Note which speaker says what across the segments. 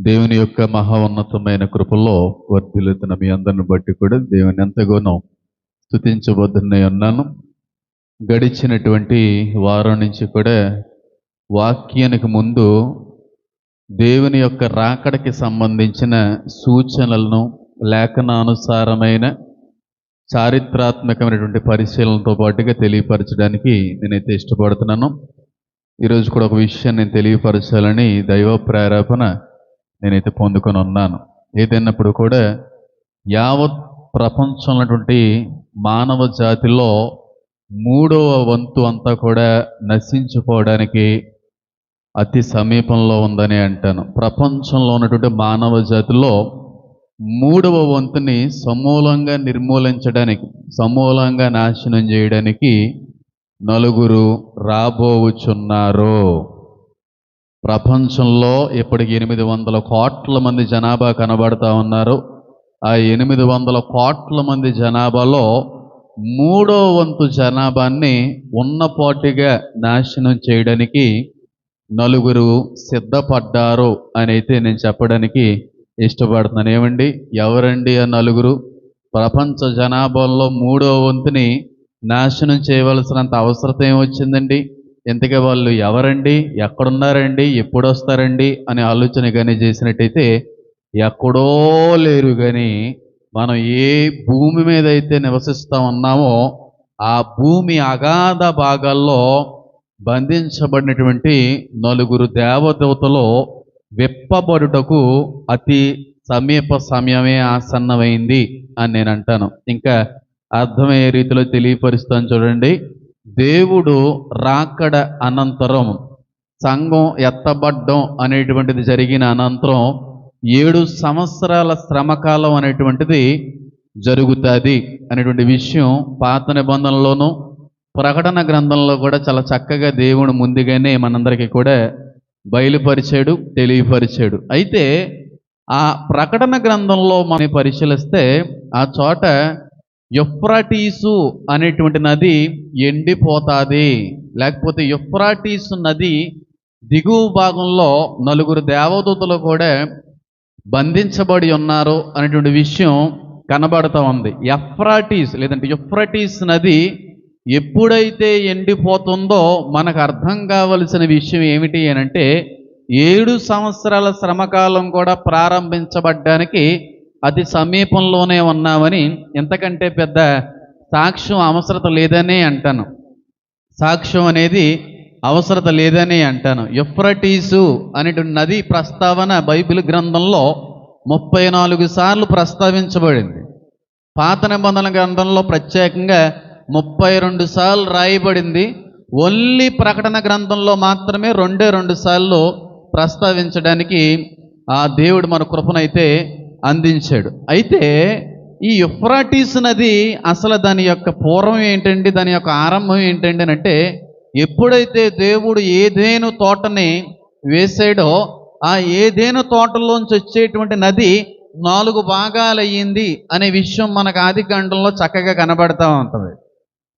Speaker 1: దేవుని యొక్క మహా ఉన్నతమైన కృపలో వర్ధిల్లుతున్న మీ అందరిని బట్టి కూడా దేవుని ఎంతగానో స్థుతించబోతున్నాయి ఉన్నాను గడిచినటువంటి వారం నుంచి కూడా వాక్యానికి ముందు దేవుని యొక్క రాకడకి సంబంధించిన సూచనలను లేఖనానుసారమైన చారిత్రాత్మకమైనటువంటి పరిశీలనతో పాటుగా తెలియపరచడానికి నేనైతే ఇష్టపడుతున్నాను. ఈరోజు కూడా ఒక విషయం నేను తెలియపరచాలని దైవ ప్రేరేపణ నేనైతే పొందుకొని ఉన్నాను. ఏదైనప్పుడు కూడా యావత్ ప్రపంచంలో మానవ జాతిలో మూడవ వంతు అంతా కూడా నశించిపోవడానికి అతి సమీపంలో ఉందని అంటాను. ప్రపంచంలో ఉన్నటువంటి మానవ జాతిలో మూడవ వంతుని సమూలంగా నిర్మూలించడానికి సమూలంగా నాశనం చేయడానికి నలుగురు రాబోవుచున్నారు ప్రపంచంలో ఇప్పటికి ఎనిమిది వందల కోట్ల మంది జనాభా కనబడతా ఉన్నారు. ఆ ఎనిమిది వందల కోట్ల మంది జనాభాలో మూడో వంతు జనాభాన్ని ఉన్నపాటిగా నాశనం చేయడానికి నలుగురు సిద్ధపడ్డారు అని అయితే నేను చెప్పడానికి ఇష్టపడుతున్నాను. ఏమండి? ఎవరండి ఆ నలుగురు? ప్రపంచ జనాభాలో మూడో వంతుని నాశనం చేయవలసినంత అవసరం ఏమొచ్చిందండి? ఇంతకీ వాళ్ళు ఎవరండి? ఎక్కడున్నారండి? ఎప్పుడు వస్తారండి అనే ఆలోచన కానీ చేసినట్టయితే ఎక్కడో లేరు కానీ మనం ఏ భూమి మీద అయితే నివసిస్తూ ఉన్నామో ఆ భూమి అగాధ భాగాల్లో బంధించబడినటువంటి నలుగురు దేవదేవతలో విప్పబడుటకు అతి సమీప సమయమే ఆసన్నమైంది అని నేను అంటాను. ఇంకా అర్థమయ్యే రీతిలో తెలియపరుస్తాను చూడండి. దేవుడు రాకడ అనంతరం సంఘం ఎత్తబడ్డం అనేటువంటిది జరిగిన అనంతరం ఏడు సంవత్సరాల శ్రమకాలం అనేటువంటిది జరుగుతుంది అనేటువంటి విషయం పాత నిబంధనలోనూ ప్రకటన గ్రంథంలో కూడా చాలా చక్కగా దేవుడు ముందుగానే మనందరికీ కూడా బయలుపరిచాడు తెలియపరిచాడు. అయితే ఆ ప్రకటన గ్రంథంలో మనం పరిశీలిస్తే ఆ చోట యుఫ్రాటీసు అనేటువంటి నది ఎండిపోతాది. లేకపోతే ఎఫ్రాటీసు నది దిగువ భాగంలో నలుగురు దేవదూతలు కూడా బంధించబడి ఉన్నారు అనేటువంటి విషయం కనబడుతూ ఉంది. ఎఫ్రాటీస్ లేదంటే యుఫ్రటీస్ నది ఎప్పుడైతే ఎండిపోతుందో మనకు అర్థం కావలసిన విషయం ఏమిటి అనంటే అంటే ఏడు సంవత్సరాల శ్రమకాలం కూడా ప్రారంభించబడ్డానికి అతి సమీపంలోనే ఉన్నామని ఎంతకంటే పెద్ద సాక్ష్యం అవసరత లేదనే అంటాను. సాక్ష్యం అనేది అవసరత లేదని అంటాను. యుఫ్రటీసు అనేటువంటి నది ప్రస్తావన బైబిల్ గ్రంథంలో ముప్పై నాలుగు సార్లు ప్రస్తావించబడింది. పాత నిబంధన గ్రంథంలో ప్రత్యేకంగా ముప్పై రెండు సార్లు రాయబడింది. ఓన్లీ ప్రకటన గ్రంథంలో మాత్రమే రెండే రెండు సార్లు ప్రస్తావించడానికి ఆ దేవుడు మన కృపనైతే అందించాడు. అయితే ఈ యుఫ్రాటీస్ నది అసలు దాని యొక్క పూర్వం ఏంటండి దాని యొక్క ఆరంభం ఏంటండి అని అంటే ఎప్పుడైతే దేవుడు ఏదేను తోటని వేసాడో ఆ ఏదేను తోటలోంచి వచ్చేటువంటి నది నాలుగు భాగాలయ్యింది అనే విషయం మనకు ఆది గంటల్లో చక్కగా కనబడతా ఉంటుంది.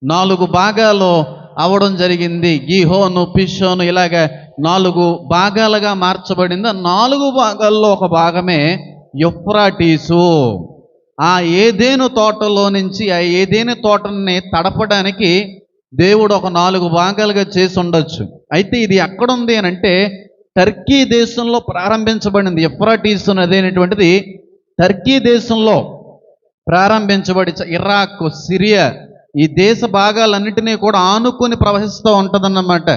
Speaker 1: నాలుగు భాగాలు అవడం జరిగింది. గీహోను పిషోను ఇలాగ నాలుగు భాగాలుగా మార్చబడింది. నాలుగు భాగాల్లో ఒక భాగమే యుఫ్రాటీసు. ఆ ఏదేను తోటలో నుంచి ఆ ఏదేను తోటని తడపడానికి దేవుడు ఒక నాలుగు భాగాలుగా చేసి ఉండొచ్చు. అయితే ఇది ఎక్కడుంది అని అంటే టర్కీ దేశంలో ప్రారంభించబడింది. ఎఫ్రాటీస్ నది అనేటువంటిది టర్కీ దేశంలో ప్రారంభించబడి ఇరాక్ సిరియా ఈ దేశ భాగాలన్నిటినీ కూడా ఆనుకొని ప్రవహిస్తూ ఉంటుందన్నమాట.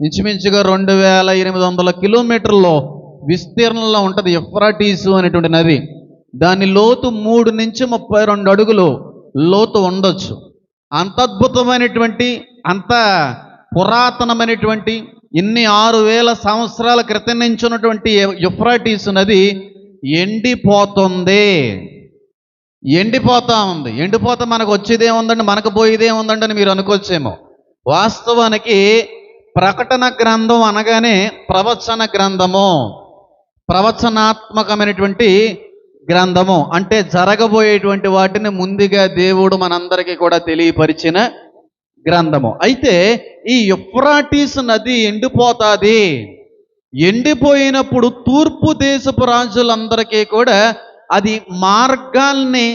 Speaker 1: ఇంచుమించుగా రెండు వేల ఎనిమిది వందల కిలోమీటర్లో విస్తీర్ణంలో ఉంటుంది ఎఫ్రాటీసు అనేటువంటి నది. దాని లోతు మూడు నుంచి ముప్పై రెండు అడుగులు లోతు ఉండొచ్చు. అంత అద్భుతమైనటువంటి అంత పురాతనమైనటువంటి ఇన్ని ఆరు వేల సంవత్సరాల క్రితం నుంచి ఉన్నటువంటి యుఫ్రాటీస్ నది ఎండిపోతుంది. ఎండిపోతా ఉంది. ఎండిపోతే మనకు వచ్చేదే ఉందండి మనకు పోయేదే ఉందండి అని మీరు అనుకోవచ్చేమో. వాస్తవానికి ప్రకటన గ్రంథం అనగానే ప్రవచన గ్రంథము. ప్రవచనాత్మకమైనటువంటి గ్రంథము అంటే జరగబోయేటువంటి వాటిని ముందుగా దేవుడు మనందరికీ కూడా తెలియపరిచిన గ్రంథము. అయితే ఈ యుఫ్రాటీస్ నది ఎండిపోతాది. ఎండిపోయినప్పుడు తూర్పు దేశపు రాజులందరికీ కూడా అది మార్గాల్ని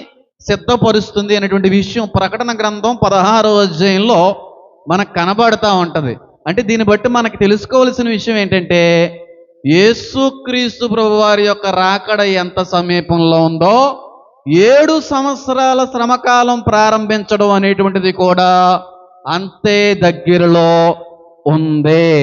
Speaker 1: సిద్ధపరుస్తుంది అనేటువంటి విషయం ప్రకటన గ్రంథం పదహారో అధ్యాయంలో మనకు కనబడతా ఉంటుంది. అంటే దీన్ని బట్టి మనకు తెలుసుకోవాల్సిన విషయం ఏంటంటే యేసుక్రీస్తు ప్రభు వారి యొక్క రాకడ ఎంత సమీపంలో ఉందో ఏడు సంవత్సరాల శ్రమకాలం ప్రారంభించడం అనేటువంటిది కూడా అంతే దగ్గరలో ఉంది.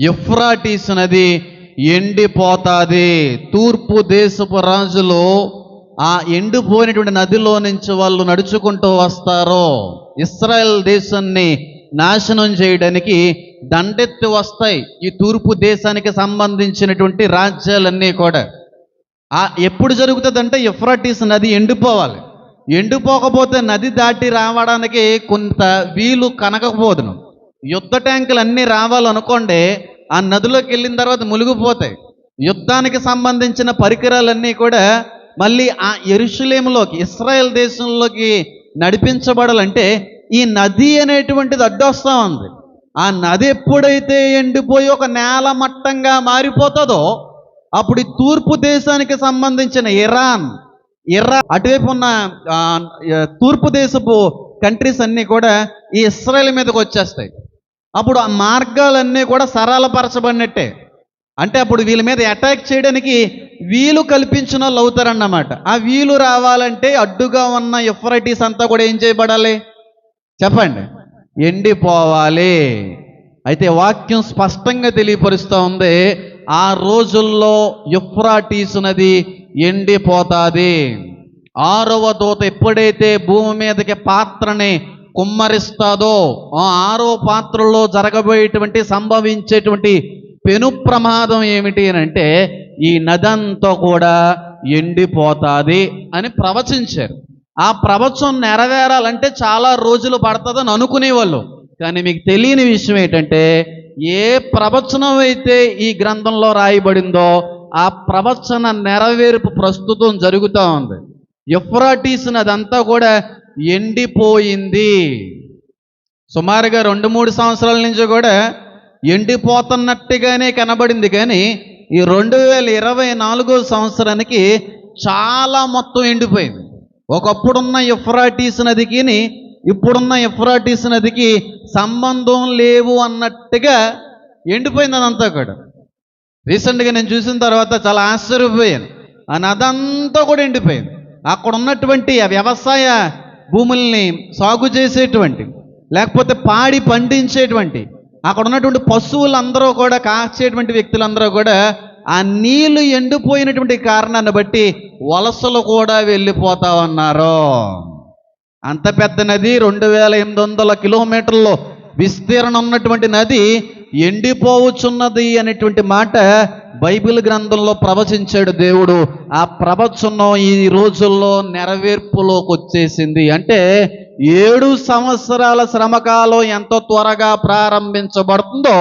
Speaker 1: ఎఫ్రాటీస్ నది ఎండిపోతాది. తూర్పు దేశపు రాజులు ఆ ఎండిపోయినటువంటి నదిలో నుంచి వాళ్ళు నడుచుకుంటూ వస్తారు. ఇస్రాయల్ దేశాన్ని నాశనం చేయడానికి దండెత్తి వస్తాయి. ఈ తూర్పు దేశానికి సంబంధించినటువంటి రాజ్యాలన్నీ కూడా. ఆ ఎప్పుడు జరుగుతుందంటే ఎఫ్రాటీస్ నది ఎండిపోవాలి. ఎండిపోకపోతే నది దాటి రావడానికి కొంత వీలు కనకపోదును. యుద్ధ ట్యాంకులు అన్నీ రావాలనుకోండి ఆ నదిలోకి వెళ్ళిన తర్వాత మునిగిపోతాయి. యుద్ధానికి సంబంధించిన పరికరాలన్నీ కూడా మళ్ళీ ఆ ఎరుషులేములోకి ఇస్రాయెల్ దేశంలోకి నడిపించబడాలంటే ఈ నది అనేటువంటిది అడ్డొస్తూ ఉంది. ఆ నది ఎప్పుడైతే ఎండిపోయి ఒక నేల మట్టంగా మారిపోతుందో అప్పుడు ఈ తూర్పు దేశానికి సంబంధించిన ఇరాన్ ఇరా అటువైపు ఉన్న తూర్పు దేశపు కంట్రీస్ అన్నీ కూడా ఈ ఇస్రాయల్ మీదకి వచ్చేస్తాయి. అప్పుడు ఆ మార్గాలన్నీ కూడా సరళపరచబడినట్టే. అంటే అప్పుడు వీళ్ళ మీద అటాక్ చేయడానికి వీలు కల్పించిన వాళ్ళు అవుతారన్నమాట. ఆ వీలు రావాలంటే అడ్డుగా ఉన్న ఎఫ్రైటీస్ అంతా కూడా ఏం చేయబడాలి? చెప్పండి. ఎండిపోవాలి. అయితే వాక్యం స్పష్టంగా తెలియపరుస్తూ ఉంది ఆ రోజుల్లో యుఫ్రాటీస్ నది ఎండిపోతుంది. ఆరవ దూత ఎప్పుడైతే భూమి మీదకి పాత్రని కుమ్మరిస్తాదో ఆ ఆరో పాత్రలో జరగబోయేటువంటి సంభవించేటువంటి పెను ప్రమాదం ఏమిటి అని అంటే ఈ నదంతా కూడా ఎండిపోతుంది అని ప్రవచించారు. ఆ ప్రవచనం నెరవేరాలంటే చాలా రోజులు పడుతుందని అనుకునేవాళ్ళు. కానీ మీకు తెలియని విషయం ఏంటంటే ఏ ప్రవచనం అయితే ఈ గ్రంథంలో రాయబడిందో ఆ ప్రవచన నెరవేర్పు ప్రస్తుతం జరుగుతూ ఉంది. ఎఫ్రాటీస్ అదంతా కూడా ఎండిపోయింది. సుమారుగా రెండు మూడు సంవత్సరాల నుంచి కూడా ఎండిపోతున్నట్టుగానే కనబడింది. కానీ ఈ రెండు వేల ఇరవై నాలుగో సంవత్సరానికి చాలా మొత్తం ఎండిపోయింది. ఒకప్పుడున్న ఎఫ్రాటీస్ నదికి ఇప్పుడున్న ఎఫ్రాటీస్ నదికి సంబంధం లేవు అన్నట్టుగా ఎండిపోయింది అదంతా కూడా. రీసెంట్గా నేను చూసిన తర్వాత చాలా ఆశ్చర్యపోయాను. ఆ నదంతా కూడా ఎండిపోయింది. అక్కడ ఉన్నటువంటి ఆ వ్యవసాయ భూముల్ని సాగు చేసేటువంటి లేకపోతే పాడి పండించేటువంటి అక్కడ ఉన్నటువంటి పశువులందరూ కూడా కాచేటువంటి వ్యక్తులందరూ కూడా ఆ నీళ్ళు ఎండిపోయినటువంటి కారణాన్ని బట్టి వలసలు కూడా వెళ్ళిపోతా ఉన్నారు అంత పెద్ద నది రెండు వేల ఎనిమిది వందల కిలోమీటర్లు విస్తీర్ణం ఉన్నటువంటి నది ఎండిపోవచ్చున్నది అనేటువంటి మాట బైబిల్ గ్రంథంలో ప్రవచించాడు దేవుడు. ఆ ప్రవచనం ఈ రోజుల్లో నెరవేర్పులోకి వచ్చేసింది. అంటే ఏడు సంవత్సరాల శ్రమకాలం ఎంత త్వరగా ప్రారంభించబడుతుందో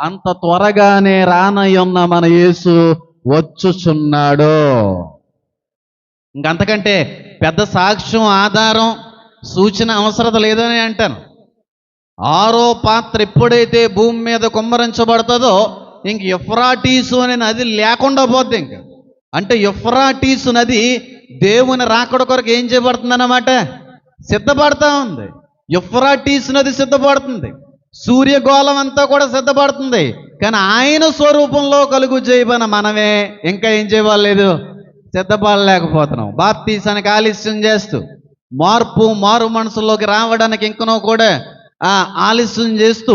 Speaker 1: అంత త్వరగానే రానయ్యున్న మన యేసు వచ్చుచున్నాడు. ఇంకంతకంటే పెద్ద సాక్ష్యం ఆధారం సూచన అవసరత లేదని అంటాను. ఆరో పాత్ర ఎప్పుడైతే భూమి మీద కుమ్మరించబడుతుందో ఇంక ఎఫ్రాటీసు అనే నది లేకుండా పోద్ది ఇంక. అంటే ఎఫ్రాటీసు నది దేవుని రాకడ కొరకు ఏం చేయబడుతుందన్నమాట? సిద్ధపడతా ఉంది. ఎఫ్రాటీస్ నది సిద్ధపడుతుంది. సూర్యగోళం అంతా కూడా సిద్ధపడుతుంది. కానీ ఆయన స్వరూపంలో కలుగు చేయబన మనమే ఇంకా ఏం చేయలేదు సిద్ధపడలేకపోతున్నాం. బాప్తీసానికి ఆలస్యం చేస్తూ మార్పు మారు మనసులోకి రావడానికి ఇంకనో కూడా ఆలస్యం చేస్తూ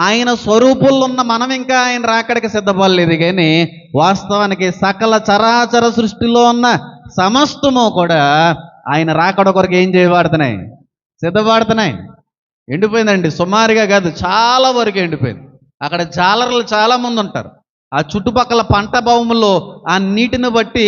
Speaker 1: ఆయన స్వరూపంలో ఉన్న మనం ఇంకా ఆయన రాకడికి సిద్ధపడలేదు. కానీ వాస్తవానికి సకల చరాచర సృష్టిలో ఉన్న సమస్తము కూడా ఆయన రాకడ కొరకు ఏం చేయబడుతున్నాయి? సిద్ధపడుతున్నాయి. ఎండిపోయిందండి. సుమారుగా కాదు చాలా వరకు ఎండిపోయింది. అక్కడ జాలర్లు చాలా మంది ఉంటారు. ఆ చుట్టుపక్కల పంట భూముల్లో ఆ నీటిని బట్టి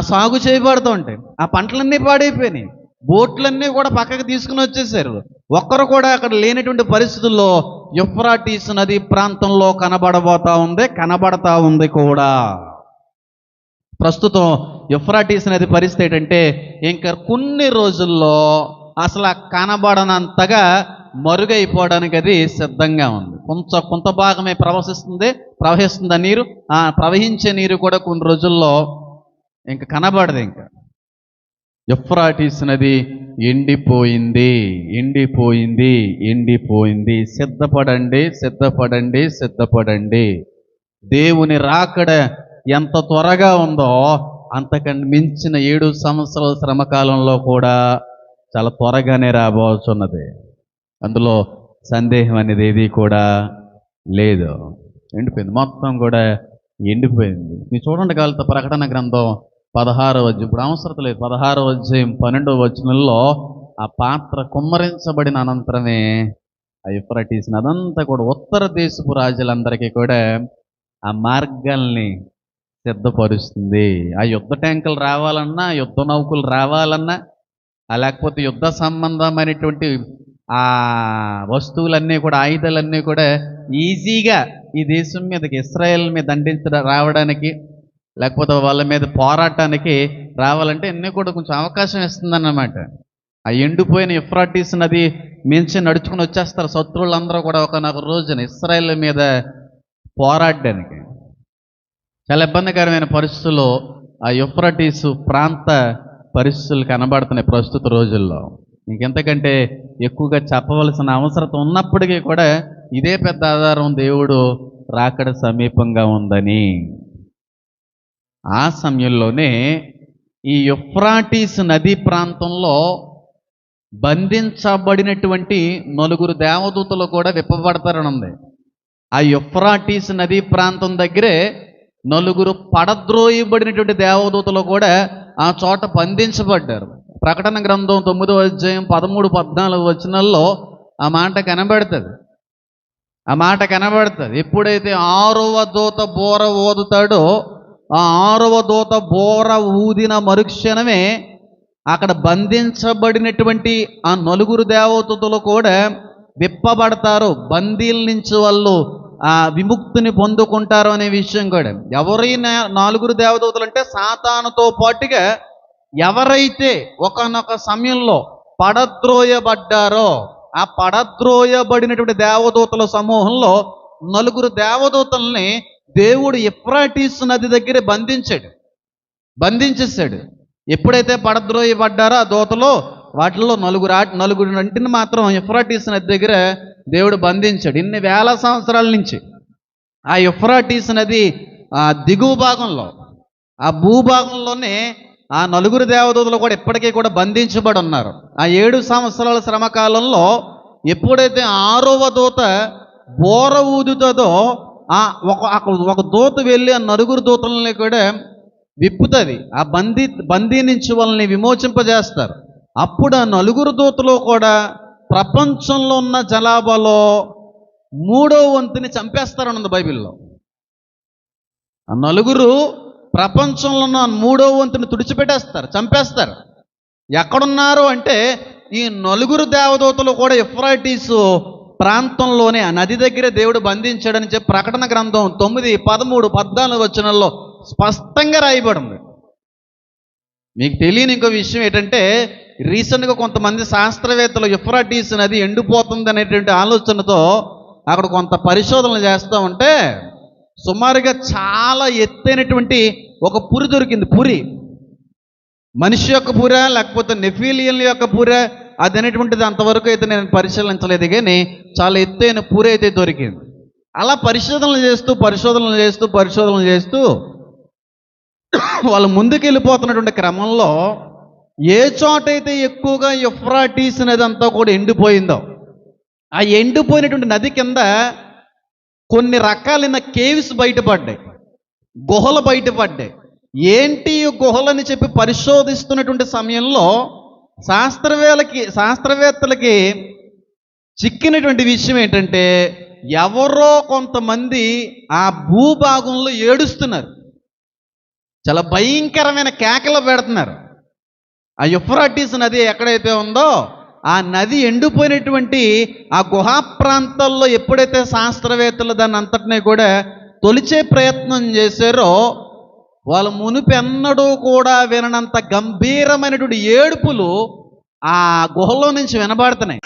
Speaker 1: సాగు చేయబడుతూ ఉంటాయి. ఆ పంటలన్నీ పాడైపోయినాయి. బోట్లన్నీ కూడా పక్కకి తీసుకుని వచ్చేసారు. ఒక్కరు కూడా అక్కడ లేనటువంటి పరిస్థితుల్లో యుఫ్రాటీస్ నది ప్రాంతంలో కనబడబోతా ఉంది కనబడతా ఉంది కూడా. ప్రస్తుతం యుఫ్రాటీస్ నది పరిస్థితి ఏంటంటే ఇంకా కొన్ని రోజుల్లో అసలు కనబడనంతగా మరుగైపోవడానికి అది సిద్ధంగా ఉంది. కొంచెం కొంత భాగమే ప్రవహిస్తుంది ప్రవహిస్తుంది ఆ నీరు? ఆ ప్రవహించే నీరు కూడా కొన్ని రోజుల్లో ఇంకా కనబడదు ఇంకా. ఎఫ్రాటిస్ నది ఎండిపోయింది ఎండిపోయింది ఎండిపోయింది. సిద్ధపడండి సిద్ధపడండి సిద్ధపడండి. దేవుని రాకడ ఎంత త్వరగా ఉందో అంతకంటే మించిన ఏడు సంవత్సరాల శ్రమకాలంలో కూడా చాలా త్వరగానే రాబోతున్నది. అందులో సందేహం అనేది ఏది కూడా లేదు. ఎండిపోయింది. మొత్తం కూడా ఎండిపోయింది. మీరు చూడండి కాలతో ప్రకటన గ్రంథం పదహారో అధ్యాయం. ఇప్పుడు అవసరం లేదు. పదహారో అధ్యాయం పన్నెండవ వచనంలో ఆ పాత్ర కుమ్మరించబడిన అనంతరమే ఆ యుఫ్రటీస్ అదంతా కూడా ఉత్తర దేశపు రాజులందరికీ కూడా ఆ మార్గాల్ని సిద్ధపరుస్తుంది. ఆ యుద్ధ ట్యాంకులు రావాలన్నా యుద్ధ నౌకలు రావాలన్నా లేకపోతే యుద్ధ సంబంధమైనటువంటి ఆ వస్తువులన్నీ కూడా ఆయుధాలన్నీ కూడా ఈజీగా ఈ దేశం మీదకి ఇస్రాయల్ మీద దండించడం రావడానికి లేకపోతే వాళ్ళ మీద పోరాటానికి రావాలంటే అన్నీ కూడా కొంచెం అవకాశం ఇస్తుందన్నమాట. ఆ ఎండిపోయిన ఇఫ్రాటీస్ నది మించి నడుచుకుని వచ్చేస్తారు శత్రువులందరూ కూడా ఒకనొక రోజున ఇస్రాయల్ మీద పోరాడడానికి. చాలా ఇబ్బందికరమైన పరిస్థితుల్లో ఆ యుఫ్రటీసు ప్రాంత పరిస్థితులు కనబడుతున్నాయి ప్రస్తుత రోజుల్లో. ఇంకెంతకంటే ఎక్కువగా చెప్పవలసిన అవసరం ఉన్నప్పటికీ కూడా ఇదే పెద్ద ఆధారం దేవుడు రాకడ సమీపంగా ఉందని. ఆ సమయంలోనే ఈ యుఫ్రాటీస్ నదీ ప్రాంతంలో బంధించబడినటువంటి నలుగురు దేవదూతలు కూడా విప్పబడతారని ఉంది. ఆ యుఫ్రాటీస్ నదీ ప్రాంతం దగ్గరే నలుగురు పడద్రోయబడినటువంటి దేవదూతలు కూడా ఆ చోట బంధించబడ్డారు ప్రకటన గ్రంథం తొమ్మిదో అధ్యాయం పదమూడు పద్నాలుగు వచనాల్లో ఆ మాట కనబడుతుంది. ఆ మాట కనబడుతుంది. ఎప్పుడైతే ఆరవ దూత బోర ఊదుతాడో ఆ ఆరవ దూత బోర ఊదిన మరుక్షణమే అక్కడ బంధించబడినటువంటి ఆ నలుగురు దేవతలు కూడా విప్పబడతారు. బందీల నుంచి వాళ్ళు విముక్తిని పొందుకుంటారు అనే విషయం కూడా. ఎవరైనా నాలుగురు దేవదూతలు అంటే సాతానుతో పాటుగా ఎవరైతే ఒకనొక సమయంలో పడద్రోయబడ్డారో ఆ పడద్రోయబడినటువంటి దేవదూతల సమూహంలో నలుగురు దేవదూతల్ని దేవుడు ఇప్రాటీస్ నది దగ్గర బంధించాడు. బంధించేశాడు. ఎప్పుడైతే పడద్రోయబడ్డారో ఆ దూతలో వాటిల్లో నలుగురు నలుగురు అంటిని మాత్రం ఎఫ్రాటీస్ నది దగ్గర దేవుడు బంధించాడు. ఇన్ని వేల సంవత్సరాల నుంచి ఆ ఎఫ్రాటీస్ నది ఆ దిగువ భాగంలో ఆ భూభాగంలోనే ఆ నలుగురు దేవదూతలు కూడా ఇప్పటికీ కూడా బంధించబడి ఉన్నారు. ఆ ఏడు సంవత్సరాల శ్రమకాలంలో ఎప్పుడైతే ఆరవ దూత బోర ఊదుతుందో ఆ ఒక ఒక- ఒక దూత వెళ్ళి ఆ నలుగురు దూతలని కూడా విప్పుతుంది. ఆ బందీ బందీ నుంచి వాళ్ళని విమోచింపజేస్తారు. అప్పుడు ఆ నలుగురు దూతలు కూడా ప్రపంచంలో ఉన్న జనాభాలో మూడో వంతుని చంపేస్తారన్నది బైబిల్లో. ఆ నలుగురు ప్రపంచంలో ఉన్న మూడో వంతుని తుడిచిపెట్టేస్తారు చంపేస్తారు. ఎక్కడున్నారు అంటే ఈ నలుగురు దేవదూతలు కూడా ఎఫ్రాయిటీస్ ప్రాంతంలోనే ఆ నది దగ్గర దేవుడు బంధించాడని చెప్పి ప్రకటన గ్రంథం తొమ్మిది పదమూడు పద్నాలుగు వచనాల్లో స్పష్టంగా రాయబడింది. మీకు తెలియని ఇంకో విషయం ఏంటంటే రీసెంట్గా కొంతమంది శాస్త్రవేత్తలు యుఫ్రాటీస్ నది ఎండిపోతుంది అనేటువంటి ఆలోచనతో అక్కడ కొంత పరిశోధనలు చేస్తూ ఉంటే సుమారుగా చాలా ఎత్తైనటువంటి ఒక పురి దొరికింది. పురి. మనిషి యొక్క పుర లేకపోతే నెఫీలియన్ యొక్క పుర అది అనేటువంటిది అంతవరకు అయితే నేను పరిశీలించలేదు కానీ చాలా ఎత్తైన పూర అయితే దొరికింది. అలా పరిశోధనలు చేస్తూ పరిశోధనలు చేస్తూ పరిశోధనలు చేస్తూ వాళ్ళు ముందుకెళ్ళిపోతున్నటువంటి క్రమంలో ఏ చోటైతే ఎక్కువగా ఎఫ్రాటీస్ నది అంతా కూడా ఎండిపోయిందో ఆ ఎండిపోయినటువంటి నది కింద కొన్ని రకాలైన కేవ్స్ బయటపడ్డాయి గుహలు బయటపడ్డాయి. ఏంటి ఈ గుహలని చెప్పి పరిశోధిస్తున్నటువంటి సమయంలో శాస్త్రవేత్తలకి శాస్త్రవేత్తలకి చిక్కినటువంటి విషయం ఏంటంటే ఎవరో కొంతమంది ఆ భూభాగంలో ఏడుస్తున్నారు. చాలా భయంకరమైన కేకలు పెడుతున్నారు. ఆ యుఫ్రాటిస్ నది ఎక్కడైతే ఉందో ఆ నది ఎండిపోయినటువంటి ఆ గుహా ప్రాంతాల్లో ఎప్పుడైతే శాస్త్రవేత్తలు దాన్ని అంతటినీ కూడా తొలిచే ప్రయత్నం చేశారో వాళ్ళ మునుపెన్నడూ కూడా విననంత గంభీరమైనటువంటి ఏడుపులు ఆ గుహలో నుంచి వినబడుతున్నాయి.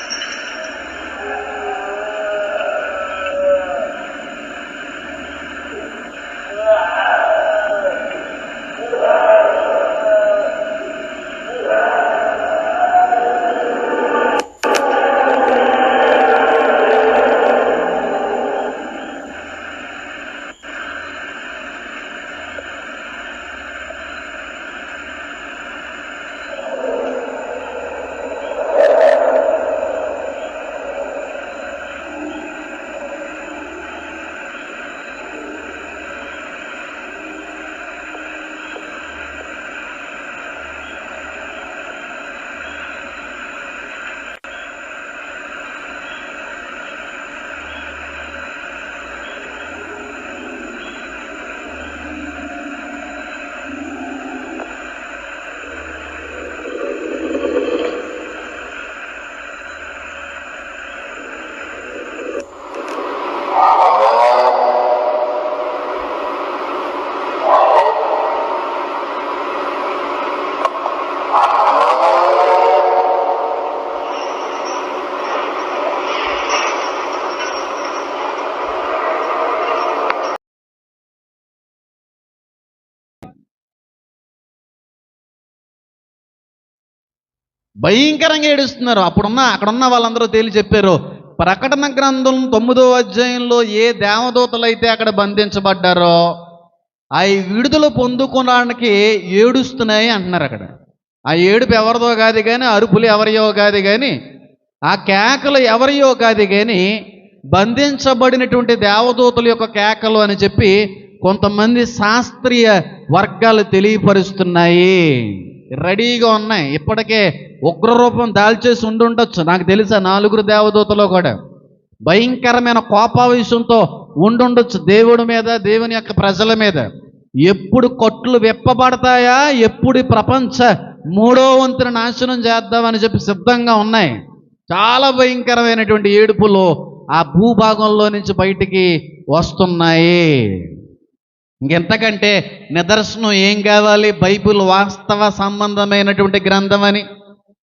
Speaker 1: భయంకరంగా ఏడుస్తున్నారు. అప్పుడున్న అక్కడున్న వాళ్ళందరూ తేలి చెప్పారు ప్రకటన గ్రంథం తొమ్మిదో అధ్యాయంలో ఏ దేవదూతలు అయితే అక్కడ బంధించబడ్డారో అవి విడుదల పొందుకోవడానికి ఏడుస్తున్నాయి అంటున్నారు అక్కడ. ఆ ఏడుపు ఎవరిదో కాదు కానీ అరుపులు ఎవరియో కాదు కానీ ఆ కేకలు ఎవరియో కాదు కానీ బంధించబడినటువంటి దేవదూతల యొక్క కేకలు అని చెప్పి కొంతమంది శాస్త్రీయ వర్గాలు తెలియపరుస్తున్నాయి. రెడీగా ఉన్నాయి. ఇప్పటికే ఉగ్రరూపం దాల్చేసి ఉండుండొచ్చు. నాకు తెలుసా నాలుగురు దేవదూతలో కూడా భయంకరమైన కోపావేశంతో ఉండుండొచ్చు దేవుడి మీద దేవుని యొక్క ప్రజల మీద. ఎప్పుడు కొట్లు విప్పబడతాయా? ఎప్పుడు ప్రపంచ మూడో వంతున నాశనం చేద్దామని చెప్పి సిద్ధంగా ఉన్నాయి. చాలా భయంకరమైనటువంటి ఏడుపులు ఆ భూభాగంలో నుంచి బయటికి వస్తున్నాయి. ఇంకెంతకంటే నిదర్శనం ఏం కావాలి? బైబిల్ వాస్తవ సంబంధమైనటువంటి గ్రంథం అని.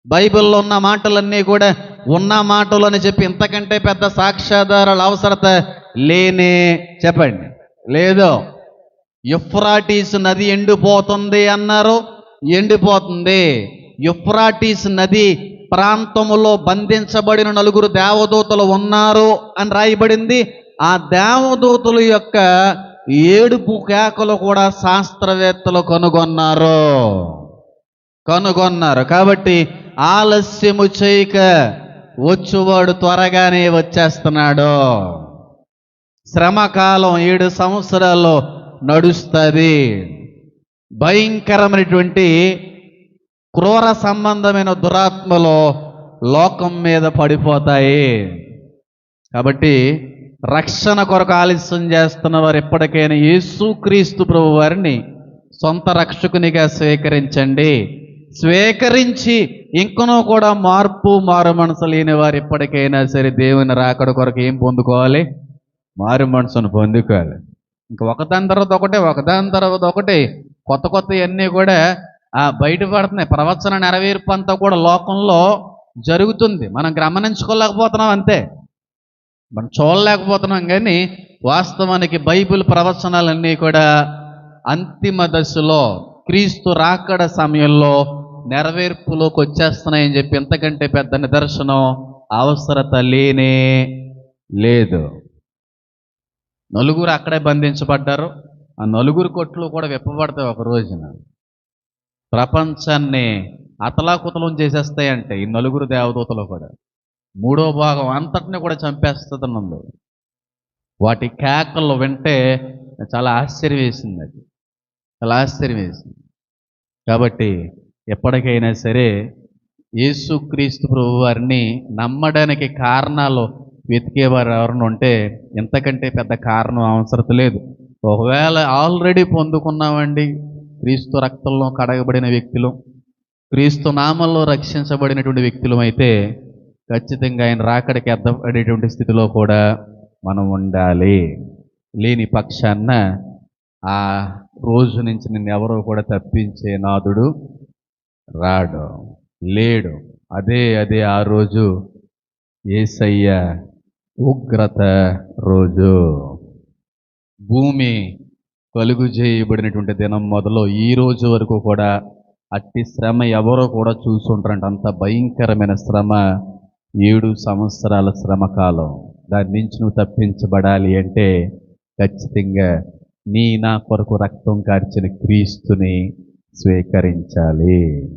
Speaker 1: బైబిల్లో ఉన్న మాటలన్నీ కూడా ఉన్న మాటలు అని చెప్పి ఇంతకంటే పెద్ద సాక్ష్యాధారాల అవసరత లేనే. చెప్పండి. లేదో. యుఫ్రాటీస్ నది ఎండిపోతుంది అన్నారు. ఎండిపోతుంది. యుఫ్రాటీస్ నది ప్రాంతములో బంధించబడిన నలుగురు దేవదూతలు ఉన్నారు అని రాయబడింది. ఆ దేవదూతల యొక్క ఏడుపు కేకలు కూడా శాస్త్రవేత్తలు కనుగొన్నారు. కనుగొన్నారు. కాబట్టి ఆలస్యము చేయక వచ్చువాడు త్వరగానే వచ్చేస్తున్నాడు. శ్రమకాలం ఏడు సంవత్సరాల్లో నడుస్తుంది. భయంకరమైనటువంటి క్రూర సంబంధమైన దురాత్మలు లోకం మీద పడిపోతాయి. కాబట్టి రక్షణ కొరకు ఆలస్యం చేస్తున్న వారు ఎప్పటికైనా యేసుక్రీస్తు ప్రభు వారిని సొంత రక్షకునిగా స్వీకరించండి. స్వీకరించి ఇంకనూ కూడా మార్పు మారు మనసు లేని వారు ఎప్పటికైనా సరే దేవుని రాకడ కొరకు ఏం పొందుకోవాలి? మారు మనసును పొందుకోవాలి. ఇంకా ఒకదాని తర్వాత ఒకటే ఒకదాని తర్వాత ఒకటి. కొత్త కొత్త అన్నీ కూడా ఆ బయటపడుతున్నాయి. ప్రవచన నెరవేర్పు అంతా కూడా లోకంలో జరుగుతుంది. మనం గమనించుకోలేకపోతున్నాం అంతే. మనం చూడలేకపోతున్నాం కానీ వాస్తవానికి బైబిల్ ప్రవచనాలన్నీ కూడా అంతిమ దశలో క్రీస్తు రాకడ సమయంలో నెరవేర్పులోకి వచ్చేస్తున్నాయని చెప్పి ఇంతకంటే పెద్ద నిదర్శనం అవసరత లేనే లేదు. నలుగురు అక్కడే బంధించబడ్డారు. ఆ నలుగురు కొట్లు కూడా విప్పబడతాయి ఒక రోజున. ప్రపంచాన్ని అతలాకుతలం చేసేస్తాయంటే ఈ నలుగురు దేవదూతలు కూడా. మూడో భాగం అంతటిని కూడా చంపేస్తుందండి వాటి కేకలు వింటే చాలా ఆశ్చర్యం వేసింది అది. చాలా ఆశ్చర్యం వేసింది. కాబట్టి ఎప్పటికైనా సరే యేసుక్రీస్తు ప్రభు వారిని నమ్మడానికి కారణాలు వెతికేవారు ఎవరైనా ఉంటే ఇంతకంటే పెద్ద కారణం అవసరం లేదు. ఒకవేళ ఆల్రెడీ పొందుకున్నామండి క్రీస్తు రక్తంలో కడగబడిన వ్యక్తులు క్రీస్తు నామంలో రక్షించబడినటువంటి వ్యక్తులు అయితే ఖచ్చితంగా ఆయన రాకడికి అర్థపడేటువంటి స్థితిలో కూడా మనం ఉండాలి. లేని పక్షాన ఆ రోజు నుంచి నిన్ను ఎవరో కూడా తప్పించే నాదుడు రాడు లేడు. అదే అదే ఆ రోజు ఏసయ్య ఉగ్రత రోజు. భూమి కలుగు చేయబడినటువంటి దినం మొదలు ఈ రోజు వరకు కూడా అట్టి శ్రమ ఎవరో కూడా చూసుంటారంట. అంత భయంకరమైన శ్రమ ఏడు సంవత్సరాల శ్రమకాలం. దాని నుంచి నువ్వు తప్పించబడాలి అంటే ఖచ్చితంగా నీ నా కొరకు రక్తం కార్చిన క్రీస్తుని స్వీకరించాలి.